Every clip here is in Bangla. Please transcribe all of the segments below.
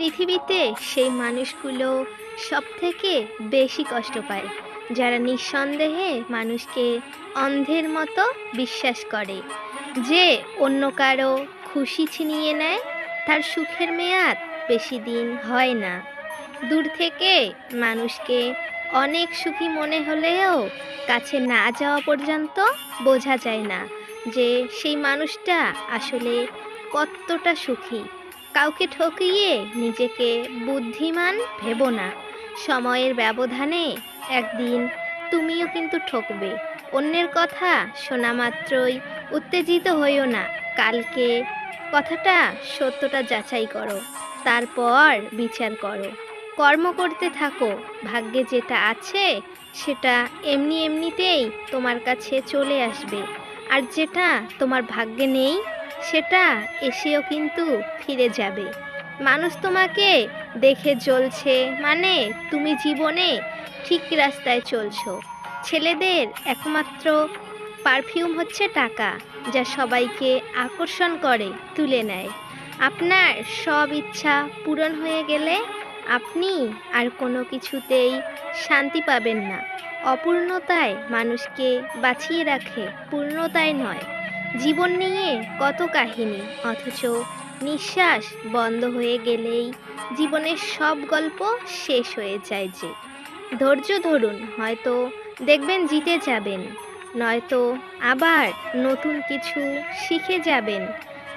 পৃথিবীতে সেই মানুষগুলো সব থেকে বেশি কষ্ট পায়, যারা নিঃসন্দেহে মানুষকে অন্ধের মতো বিশ্বাস করে। যে অন্য কারও খুশি ছিনিয়ে নেয়, তার সুখের মেয়াদ বেশি দিন হয় না। দূর থেকে মানুষকে অনেক সুখী মনে হলেও কাছে না যাওয়া পর্যন্ত বোঝা যায় না যে সেই মানুষটা আসলে কতটা সুখী। কাউকে ঠকিয়ে নিজেকে বুদ্ধিমান ভেবো না। সময়ের ব্যবধানে একদিন তুমিও কিন্তু ঠকবে। অন্যের কথা শোনা মাত্রই উত্তেজিত হইও না। কালকে কথাটা সত্যটা যাচাই করো, তারপর বিচার করো। কর্ম করতে থাকো, ভাগ্যে যেটা আছে সেটা এমনি এমনিতেই তোমার কাছে চলে আসবে। আর যেটা তোমার ভাগ্যে নেই সেটা এসেও কিন্তু ফিরে যাবে। মানুষ তোমাকে দেখে জ্বলছে মানে তুমি জীবনে ঠিক রাস্তায় চলছো। ছেলেদের একমাত্র পারফিউম হচ্ছে টাকা, যা সবাইকে আকর্ষণ করে, তুলে নেয়। আপনার সব ইচ্ছা পূরণ হয়ে গেলে আপনি আর কোনো কিছুতেই শান্তি পাবেন না। অপূর্ণতায় মানুষকে বাঁচিয়ে রাখে, পূর্ণতায় নয়। জীবন নিয়ে কত কাহিনী, অথচ নিঃশ্বাস বন্ধ হয়ে গেলেই জীবনের সব গল্প শেষ হয়ে যায় যে। ধৈর্য ধরুন, হয়তো দেখবেন জিতে যাবেন, নয়তো আবার নতুন কিছু শিখে যাবেন।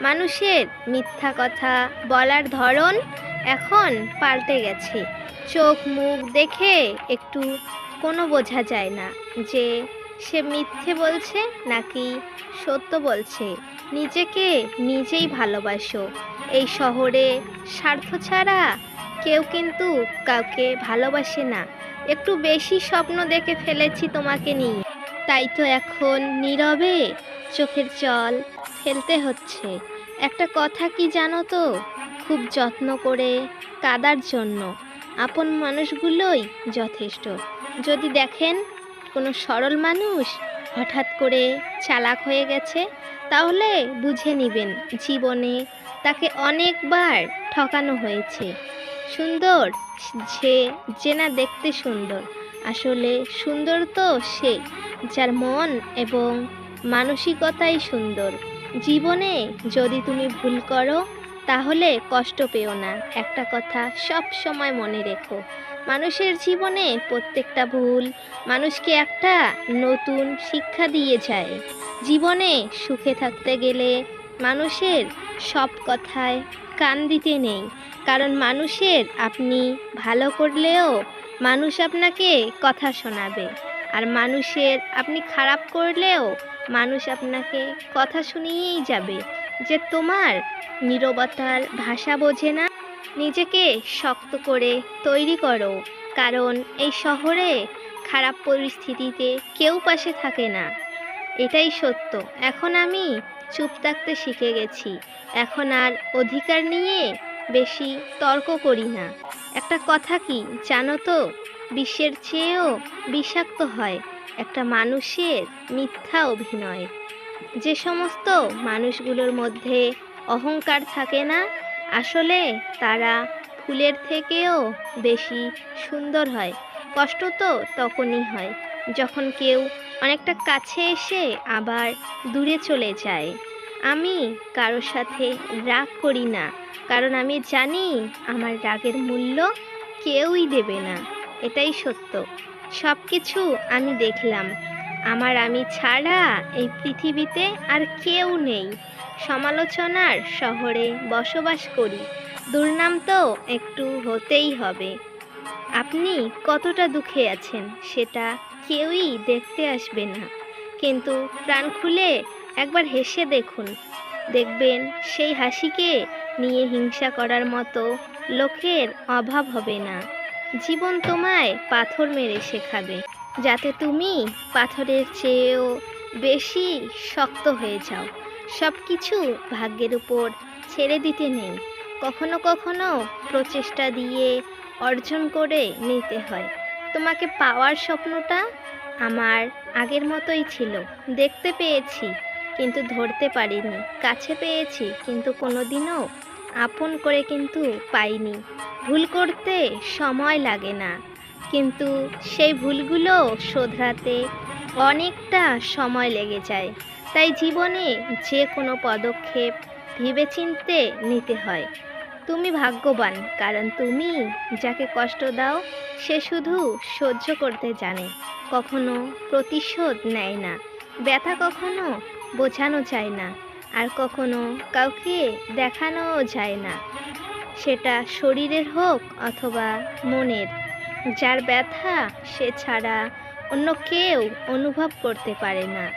মানুষের মিথ্যা কথা বলার ধরন এখন পাল্টে গেছে। চোখ মুখ দেখে একটু কোনো বোঝা যায় না যে সে মিথ্যে বলছে নাকি সত্য বলছে? নিজেকে নিজেই ভালোবাসো। এই শহরে স্বার্থ ছাড়া কেউ কিন্তু কাউকে ভালোবাসে না। একটু বেশি স্বপ্ন দেখে ফেলেছি তোমাকে নিয়ে। তাই তো এখন নীরবে চোখের জল ফেলতে হচ্ছে। একটা কথা কি জানো তো? খুব যত্ন করে কাদার জন্য। আপন মানুষগুলোই যথেষ্ট। যদি দেখেন কোনো সরল মানুষ হঠাৎ করে চালাক হয়ে গেছে, তাহলে বুঝে নেবেন জীবনে তাকে অনেকবার ঠকানো হয়েছে। সুন্দর, সে যে না দেখতে সুন্দর, আসলে সুন্দর তো সে, যার মন এবং মানসিকতাই সুন্দর। জীবনে যদি তুমি ভুল করো, তাহলে কষ্ট পেও না। একটা কথা সব সময় মনে রেখো মানুষের জীবনে প্রত্যেকটা ভুল মানুষকে একটা নতুন শিক্ষা দিয়ে যায়। জীবনে সুখে থাকতে গেলে মানুষের সব কথায় কান দিতে নেই। কারণ মানুষের আপনি ভালো করলেও মানুষ আপনাকে কথা শোনাবে। আর মানুষের আপনি খারাপ করলেও মানুষ আপনাকে কথা শুনিয়েই যাবে। যে তোমার নীরবতার ভাষা বোঝে না। নিজেকে শক্ত করে তৈরি করো। কারণ এই শহরে খারাপ পরিস্থিতিতে কেউ পাশে থাকে না। এটাই সত্য। এখন আমি চুপ থাকতে শিখে গেছি। এখন আর অধিকার নিয়ে বেশি তর্ক করি না। একটা কথা কি জানো তো? বিশ্বের চেয়েও বিষাক্ত হয় একটা মানুষের মিথ্যা অভিনয়। যে সমস্ত মানুষগুলোর মধ্যে অহংকার থাকে না আসলে তারা ফুলের থেকেও বেশি সুন্দর হয়। কষ্ট তো তখনই হয়, যখন কেউ অনেকটা কাছে এসে আবার দূরে চলে যায়। আমি কারোর সাথে রাগ করি না, কারণ আমি জানি আমার রাগের মূল্য কেউই দেবে না, এটাই সত্য। সব কিছু আমি দেখলাম আমার আমি ছাড়া এই পৃথিবীতে আর কেউ নেই। সমালোচনার শহরে বসবাস করি। দুর্নাম তো একটু হতেই হবে। আপনি কতটা দুঃখে আছেন সেটা কেউই দেখতে আসবে না। কিন্তু প্রাণ খুলে একবার হেসে দেখুন। দেখবেন সেই হাসিকে নিয়ে হিংসা করার মতো লোকের অভাব হবে না। জীবন তোমায় পাথর মেরে শেখাবে। যাতে তুমি পাথরের চেয়েও বেশি শক্ত হয়ে যাও। সব কিছু ভাগ্যের উপর ছেড়ে দিতে নেই। কখনো কখনো প্রচেষ্টা দিয়ে অর্জন করে নিতে হয়। তোমাকে পাওয়ার স্বপ্নটা আমার আগের মতোই ছিল। দেখতে পেয়েছি, কিন্তু ধরতে পারিনি। কাছে পেয়েছি, কিন্তু কোনো দিনও আপন করে কিন্তু পাইনি। ভুল করতে সময় লাগে না। কিন্তু সেই ভুলগুলো শোধরাতে অনেকটা সময় লেগে যায়। তাই জীবনে যে কোনো পদক্ষেপ ভেবেচিন্তে নিতে হয়। তুমি ভাগ্যবান, কারণ তুমি যাকে কষ্ট দাও, সে শুধু সহ্য করতে জানে। কখনো প্রতিশোধ নেয় না। ব্যথা কখনো বোঝানো যায় না। আর কখনো কাউকে দেখানোও যায় না। সেটা শরীরের হোক অথবা মনের। যার ব্যথা সে ছাড়া অন্য কেউ অনুভব করতে পারে না।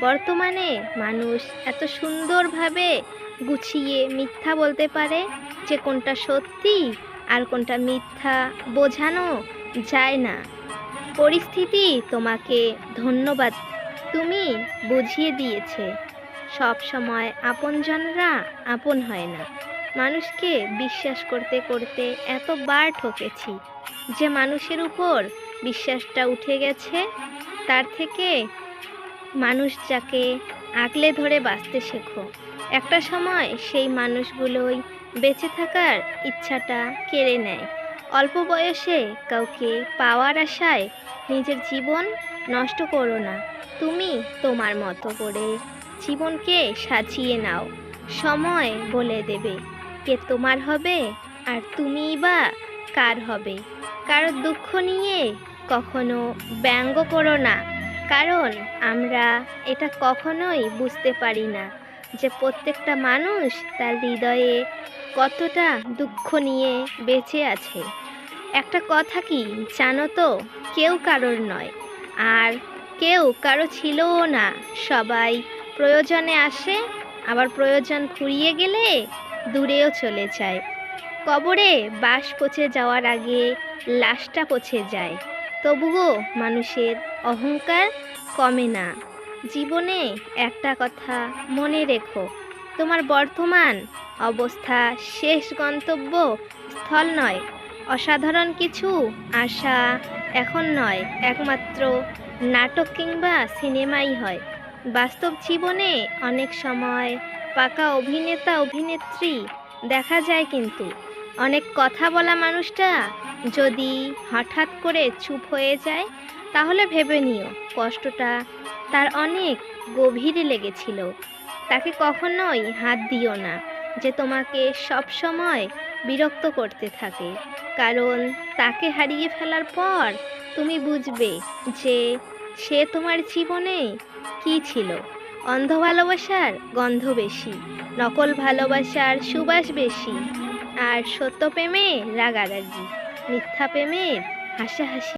বর্তমানে মানুষ এত সুন্দরভাবে গুছিয়ে মিথ্যা বলতে পারে যে কোনটা সত্যি আর কোনটা মিথ্যা বোঝানো যায় না। পরিস্থিতি তোমাকে ধন্যবাদ তুমি বুঝিয়ে দিয়েছে। সব সময় আপনজনরা আপন হয় না। মানুষকে বিশ্বাস করতে করতে এতবার ঠকেছি। যে মানুষের উপর বিশ্বাসটা উঠে গেছে, তার থেকে মানুষ যাকে আগলে ধরে বাঁচতে শেখো। একটা সময় সেই মানুষগুলোই বেঁচে থাকার ইচ্ছাটা কেড়ে নেয়। অল্প বয়সে কাউকে পাওয়ার আশায় নিজের জীবন নষ্ট করো না। তুমি তোমার মতো করে জীবনকে সাজিয়ে নাও। সময় বলে দেবে কে তোমার হবে আর তুমিই বা কার হবে? কারও দুঃখ নিয়ে কখনো ব্যঙ্গ করো না। কারণ আমরা এটা কখনোই বুঝতে পারি না যে প্রত্যেকটা মানুষ তার হৃদয়ে কতটা দুঃখ নিয়ে বেঁচে আছে। একটা কথা কি জানো তো? কেউ কারোর নয়। আর কেউ কারও ছিলও না। সবাই প্রয়োজনে আসে, আবার প্রয়োজন ফুরিয়ে গেলে দূরেও চলে যায়। কবরে বাস পচে যাওয়ার আগে লাশটা পচে যায়। তবুও মানুষের অহংকার কমে না। জীবনে একটা কথা মনে রেখো, তোমার বর্তমান অবস্থা শেষ গন্তব্য স্থল নয়। অসাধারণ কিছু আশা এখন নয়, একমাত্র নাটক কিংবা সিনেমাই হয়। বাস্তব জীবনে অনেক সময় পাকা অভিনেতা, অভিনেত্রী দেখা যায় কিন্তু অনেক কথা বলা মানুষটা যদি হঠাৎ করে চুপ হয়ে যায়, তাহলে ভেবে নিও কষ্টটা তার অনেক গভীরে লেগেছিল। তাকে কখনোই হাত দিও না যে তোমাকে সব সময় বিরক্ত করতে থাকে। কারণ তাকে হারিয়ে ফেলার পর তুমি বুঝবে যে সে তোমার জীবনে কি ছিল। অন্ধ ভালোবাসার গন্ধ বেশি, নকল ভালোবাসার সুবাস বেশি। আর সত্য প্রেমে রাগারাগি মিথ্যা প্রেমের হাসাহাসি।